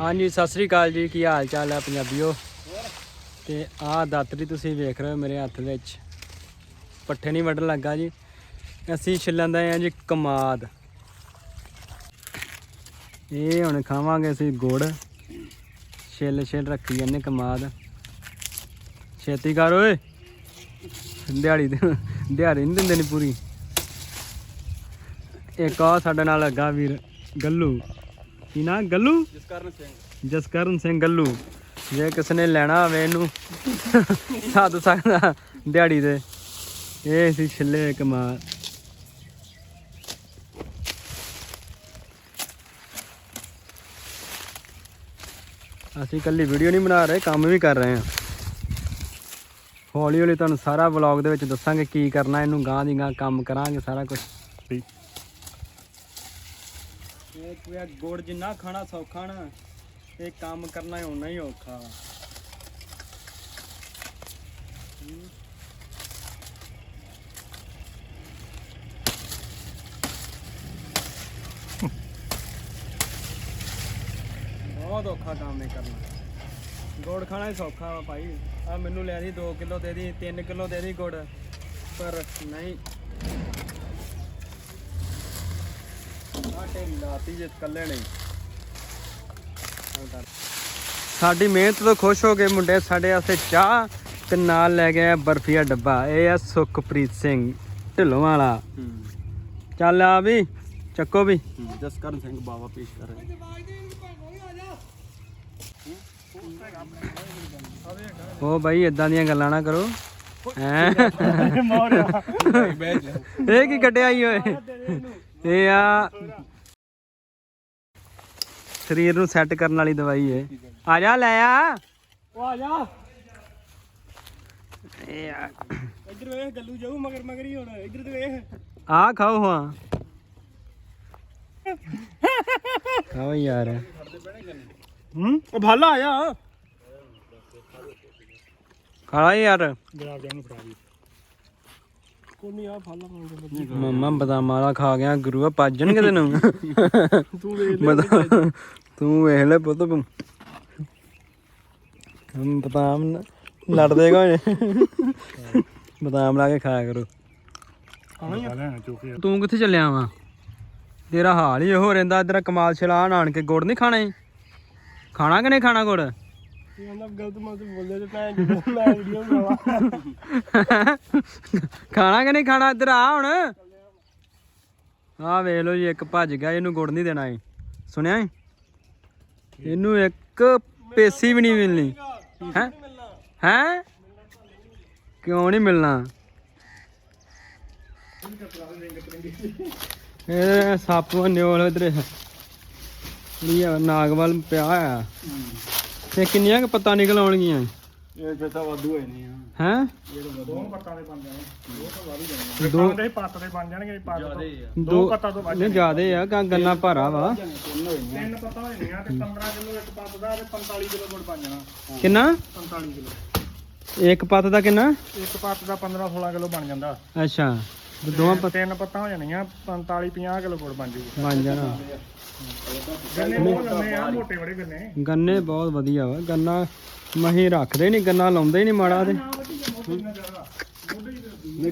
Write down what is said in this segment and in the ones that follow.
ਹਾਂਜੀ, ਸਤਿ ਸ੍ਰੀ ਅਕਾਲ ਜੀ। ਕੀ ਹਾਲ ਚਾਲ ਹੈ ਪੰਜਾਬੀਓ? ਤੇ ਆਹ ਦਾਤਰੀ ਤੁਸੀਂ ਵੇਖ ਰਹੇ ਹੋ ਮੇਰੇ ਹੱਥ ਵਿੱਚ। ਪੱਠੇ ਨਹੀਂ ਵੱਢਣ ਲੱਗਾ ਜੀ। ਅਸੀਂ ਛਿੱਲਣ ਦਾ ਆ ਜੀ ਕਮਾਦ। ਇਹ ਹੁਣ ਖਾਵਾਂਗੇ ਅਸੀਂ ਗੁੜ। ਛਿੱਲ ਛਿੱਲ ਰੱਖੀ ਜਾਂਦੇ ਕਮਾਦ। ਛੇਤੀ ਕਰ ਓਏ। ਦਿਹਾੜੀ ਦੇ ਦਿਹਾੜੀ ਨਹੀਂ ਦਿੰਦੇ ਨੇ ਪੂਰੀ। ਇੱਕ ਆ ਸਾਡੇ ਨਾਲ ਲੱਗਾ ਵੀਰ ਗੱਲੂ। ਕੀ ਨਾਂ? ਗੱਲੂ? ਜਸਕਰਨ ਸਿੰਘ। ਜਸਕਰਨ ਸਿੰਘ ਗੱਲੂ। ਜੇ ਕਿਸੇ ਨੇ ਲੈਣਾ ਹੋਵੇ ਇਹਨੂੰ ਸੱਦ ਸਕਦਾ ਦਿਹਾੜੀ ਤੇ। ਇਹ ਸੀ ਛਿੱਲੇ ਕਮਾਲ। ਅਸੀਂ ਕੱਲੀ ਵੀਡੀਓ ਨਹੀਂ ਬਣਾ ਰਹੇ ਕੰਮ ਵੀ ਕਰ ਰਹੇ ਹਾਂ। ਹੌਲੀ ਹੌਲੀ ਤੁਹਾਨੂੰ ਸਾਰਾ ਵਲੌਗ ਦੇ ਵਿੱਚ ਦੱਸਾਂਗੇ ਕੀ ਕਰਨਾ ਇਹਨੂੰ ਗਾਂ ਦੀ ਗਾਂ ਕੰਮ ਕਰਾਂਗੇ ਸਾਰਾ ਕੁਝ ਇਹ ਗੁੜ ਜਿੰਨਾ ਖਾਣਾ ਸੌਖਾ ਨਾ, ਇਹ ਕੰਮ ਕਰਨਾ ਓਨਾ ਹੀ ਔਖਾ। ਬਹੁਤ ਔਖਾ ਕੰਮ ਇਹ ਕਰਨਾ। ਗੁੜ ਖਾਣਾ ਹੀ ਸੌਖਾ ਵਾ ਭਾਈ। ਆ ਮੈਨੂੰ ਲੈ ਦੀ 2 ਕਿਲੋ ਦੇ ਦੀ 3 ਕਿਲੋ ਦੇ ਦੀ ਗੁੜ, ਪਰ ਨਹੀਂ। ਲਾਤੀ ਜੇ ਨਹੀਂ। ਸਾਡੀ ਮਿਹਨਤ ਤੋਂ ਖੁਸ਼ ਹੋ ਗਏ ਮੁੰਡੇ ਸਾਡੇ ਵਾਸਤੇ ਚਾਹ ਤੇ ਨਾਲ ਲੈ ਗਏ ਬਰਫੀਆ ਡੱਬਾ। ਇਹ ਆ ਸੁਖਪ੍ਰੀਤ ਸਿੰਘ ਢਿੱਲੋਂ ਵਾਲਾ। ਚੱਲ ਆ ਵੀ ਚੱਕੋ ਵੀ। ਜਸਕਰਨ ਸਿੰਘ ਬਾਬਾ ਪੇਸ਼ ਕਰ ਰਹੇ ਉਹ ਬਾਈ ਇਦਾਂ ਦੀਆਂ ਗੱਲਾਂ ਨਾ ਕਰੋ। ਇਹ ਕੀ ਕੱਢਿਆ ਈ ਓਏ? ਇਹ ਆ ਸਰੀਰ ਨੂੰ ਸੈੱਟ ਕਰਨ ਵਾਲੀ ਦਵਾਈ ਏ। ਆ ਜਾ ਲੈ ਆ। ਉਹ ਆ ਜਾ। ਇਹ ਆ। ਇੱਧਰ ਵੇਖ ਗੱਲੂ ਜਾਊ ਮਗਰ ਮਗਰ ਹੀ ਹੁਣ ਇੱਧਰ ਤੇ ਵੇਖ। ਆ ਖਾਓ ਹਾਂ। ਖਾਓ ਯਾਰ। ਹੂੰ? ਉਹ ਭਾਲਾ ਆਇਆ। ਖਾਲਾ ਯਾਰ। ਫੜਾ ਦੀ। ਕੋਈ ਨਹੀਂ ਆ। ਭਾਲਾ ਪਾਉਂਦੇ ਮੰਮਾ ਬਦਾਮ ਵਾਲਾ ਖਾ ਗਿਆ ਗੁਰੂਆ ਪਾਜਣਗੇ ਤੈਨੂੰ। ਤੂੰ ਵੇਖ ਬਦਾਮ ਤੂੰ ਵੇਖ ਲੈ ਪੁੱਤ ਹਮ ਬਦਾਮ ਨ- ਲੜਦੇ ਕੋਈ ਬਦਾਮ ਲਾ ਕੇ ਖਾਇਆ ਕਰੋ। ਖਾਣਾ ਲੈਣਾ ਚੋਕੇ ਤੂੰ ਕਿੱਥੇ ਚੱਲਿਆ ਵਾ? ਤੇਰਾ ਹਾਲ ਹੀ ਇਹੋ ਰਹਿੰਦਾ ਤੇਰਾ ਕਮਾਲ ਛਲਾ ਨਾਣ ਕੇ ਗੁੜ ਨਹੀਂ ਖਾਣਾ। ਈ? ਖਾਣਾ ਕਿ ਨਹੀਂ ਖਾਣਾ ਗੁੜ? ਤੂੰ ਉਹਨਾਂ ਗਲਤ ਮਤ ਬੋਲੇ ਤੇ ਭੈਣ ਜਦੋਂ ਮੈਂ ਵੀਡੀਓ ਬਣਾਵਾ ਖਾਣਾ ਕਿ ਨਹੀਂ ਖਾਣਾ ਇੱਧਰ ਆ ਹੁਣ? ਆ ਵੇਖ ਲਓ ਜੀ, ਇੱਕ ਭੱਜ ਗਿਆ, ਇਹਨੂੰ ਗੁੜ ਨਹੀਂ ਦੇਣਾ ਏ ਸੁਣਿਆ ਏ ਇਹਨੂੰ ਇੱਕ ਪੇਸੀ ਵੀ ਨਹੀਂ ਮਿਲਣੀ। ਹੈ? ਹੈ? ਕਿਉਂ ਨਹੀਂ ਮਿਲਣਾ? ਇਹ ਸੱਪ ਨਿਓਲ ਇਧਰ। ਇਹ ਨਾਗਵਲ ਪਿਆ ਆ ਤੇ ਕਿੰਨੀਆਂ ਕੁ ਪੱਤਾ ਨਿਕਲ ਆਉਣਗੀਆਂ? ਇਹ ਫੇਤਾ ਵਾਧੂ ਹੋਏ ਨਹੀਂ। ਹੈ? ਦੋ ਪੱਤਾਂ ਦੇ ਬਣ ਜਾਣੇ। ਦੋ ਤਾਂ ਵਾਧੂ ਜਾਣੇ। ਦੋ ਦੇ ਪੱਤ ਦੇ ਬਣ ਜਾਣਗੇ ਪੱਤ ਤੋਂ ਦੋ ਪੱਤਾ ਤੋਂ ਵੱਧ ਨਹੀਂ ਜ਼ਿਆਦੇ ਆ ਗ- ਗੰਨਾ ਭਾਰਾ ਵਾ। ਤਿੰਨ ਪੱਤਾ ਹੋ ਜਾਣੀਆਂ ਤੇ 15 ਕਿਲੋ ਇੱਕ ਪੱਤ ਦਾ ਤੇ 45 ਕਿਲੋ ਗੁੜ ਬਣ ਜਾਣਾ। ਕਿੰਨਾ? 45 ਕਿਲੋ। ਇੱਕ ਪੱਤ ਦਾ ਕਿੰਨਾ? ਇੱਕ ਪੱਤ ਦਾ 15 16 ਕਿਲੋ ਬਣ ਜਾਂਦਾ। ਅੱਛਾ। ਦੋਵਾਂ ਤੇ ਤਿੰਨ ਪੱਤਾਂ ਹੋ ਜਾਣੀਆਂ 45 50 ਕਿਲੋ ਗੁੜ ਬਣ ਜੂਗਾ ਬਣ ਜਾਣਾ। ਗੰਨੇ ਬਹੁਤ ਲੰਮੇ ਆ ਮੋਟੇ ਬੜੇ ਗੰਨੇ। ਗੰਨੇ ਬਹੁਤ ਵਧੀਆ ਵਾ ਗੰਨਾ ਮਹੀਂ ਰੱਖਦੇ ਨਹੀਂ ਗੰਨਾ ਲਾਉਂਦੇ ਨਹੀਂ ਮਾੜਾ ਤੇ। ਨਹੀਂ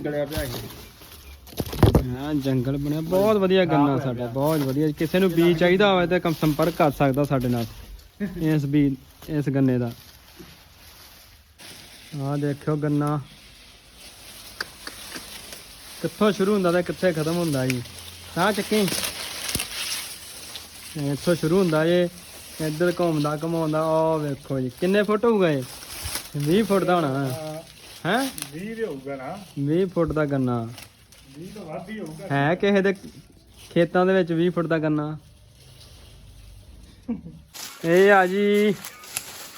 ਗਲਿਆ ਪਿਆ ਹਾਂ ਜੰਗਲ ਬਣਿਆ ਬਹੁਤ ਵਧੀਆ ਗੰਨਾ ਸਾਡਾ ਬਹੁਤ ਵਧੀਆ। ਕਿਸੇ ਨੂੰ ਬੀਜ ਚਾਹੀਦਾ ਹੋਵੇ ਤਾਂ ਕਮ ਸੰਪਰਕ ਕਰ ਸਕਦਾ ਸਾਡੇ ਨਾਲ ਇਸ ਬੀਜ ਇਸ ਗੰਨੇ ਦਾ। ਆਹ ਦੇਖਿਓ ਗੰਨਾ। ਕਿੱਥੋਂ ਸ਼ੁਰੂ ਹੁੰਦਾ ਤੇ ਕਿੱਥੇ ਖਤਮ ਹੁੰਦਾ ਜੀ? ਆਹ ਚੱਕੀ। ਇੱਥੋਂ ਸ਼ੁਰੂ ਹੁੰਦਾ ਜੇ ਇੱਧਰ ਘੁੰਮਦਾ ਘਮਾਉਂਦਾ ਉਹ ਵੇਖੋ ਜੀ ਕਿੰਨੇ ਫੁੱਟ ਹੋਊਗਾ ਇਹ? 20 ਫੁੱਟ ਦਾ ਹੋਣਾ। ਹੈ? 20 ਦੇ ਹੋਊਗਾ ਨਾ। 20 ਫੁੱਟ ਦਾ ਗੰਨਾ। 20 ਤੋਂ ਵੱਧ ਹੀ ਹੋਊਗਾ। ਹੈ ਕਿਸੇ ਦੇ ਖੇਤਾਂ ਦੇ ਵਿੱਚ 20 ਫੁੱਟ ਦਾ ਗੰਨਾ? ਇਹ ਆ ਜੀ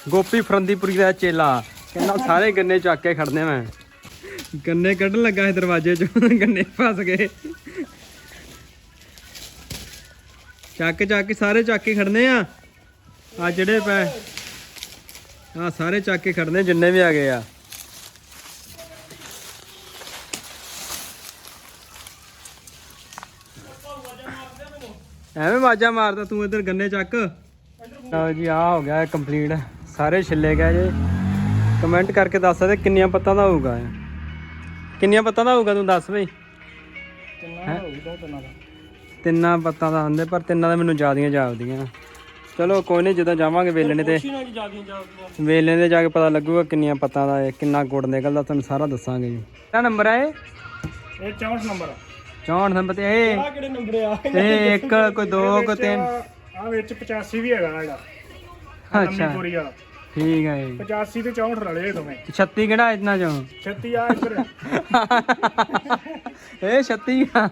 ਗੋਪੀ ਫਰੰਦੀਪੁਰੀ ਦਾ ਚੇਲਾ। ਕਹਿੰਦਾ ਸਾਰੇ ਗੰਨੇ ਚੱਕ ਕੇ ਖੜਨੇ ਮੈਂ। ਗੰਨੇ ਕੱਢਣ ਲੱਗਾ ਸੀ ਦਰਵਾਜ਼ੇ ਚੋਂ ਗੰਨੇ ਫਸ ਗਏ। ਚੱਕ ਚੱਕ ਕੇ ਸਾਰੇ ਚੱਕ ਕੇ ਖੜਨੇ ਆ। ਆ ਜਿਹੜੇ ਪੈ ਆ ਸਾਰੇ ਚੱਕ ਕੇ ਖੜਨੇ ਜਿੰਨੇ ਵੀ ਆ ਗਏ ਆ। ਐਵੇਂ ਆਵਾਜ਼ਾਂ ਮਾਰਦਾ ਤੂੰ ਇੱਧਰ ਗੰਨੇ ਚੱਕ। ਲਓ ਜੀ ਆ ਹੋ ਗਿਆ ਕੰਪਲੀਟ ਸਾਰੇ ਛਿੱਲੇ ਗਏ ਜੇ। ਕਮੈਂਟ ਕਰਕੇ ਦੱਸ ਸਕਦੇ ਕਿੰਨੀਆਂ ਪੱਤਾਂ ਦਾ ਹੋਊਗਾ ਕਿੰਨੀਆਂ ਪੱਤਾਂ ਦਾ ਹੋਊਗਾ ਤੂੰ ਦੱਸ ਬਈ। ਤਿੰਨਾਂ ਹੋ? ਗਈ ਦੋ ਤਿੰਨਾਂ ਦਾ ਤਿੰਨਾਂ ਪੱਤਾਂ ਦਾ ਆਂਦੇ ਪਰ ਤਿੰਨਾਂ ਦਾ ਮੈਨੂੰ ਜ਼ਿਆਦੀਆਂ ਜਾਪਦੀਆਂ। ਚਲੋ ਕੋਈ ਨਹੀਂ ਜਦੋਂ ਜਾਵਾਂਗੇ ਵੇਲਣੇ ਤੇ। ਨਾ ਜੀ ਜਿਆਦੀਆਂ ਜਾਂਦੀਆਂ ਵੇਲਣੇ ਤੇ ਜਾ ਕੇ ਪਤਾ ਲੱਗੂਗਾ ਕਿੰਨੀਆਂ ਪੱਤਾਂ ਦਾ ਹੈ ਕਿੰਨਾ ਗੁੜ ਨਿਕਲਦਾ ਤੁਹਾਨੂੰ ਸਾਰਾ ਦੱਸਾਂਗੇ ਜੀ। ਕਿਹੜਾ ਨੰਬਰ ਹੈ ਇਹ? ਇਹ 64 ਨੰਬਰ 64 ਨੰਬਰ ਤੇ ਇਹ? ਕਿਹੜੇ ਨੰਬਰ ਆ? ਇਹ ਇੱਕ ਕੋਈ ਦੋ ਕੋਈ ਤਿੰਨ। ਆ ਵਿੱਚ 85 ਵੀ ਹੈਗਾ ਇਹਦਾ। ਅੱਛਾ। ਪੂਰੀ ਠੀਕ ਹੈ ਜੀ। 85 ਤੇ 64 ਰਲੇ ਦੋਵੇਂ। 36 ਕਿਹੜਾ ਇਤਨਾ ਚੋਂ? 36 ਆ ਇੱਧਰ। ਇਹ 36 ਆ।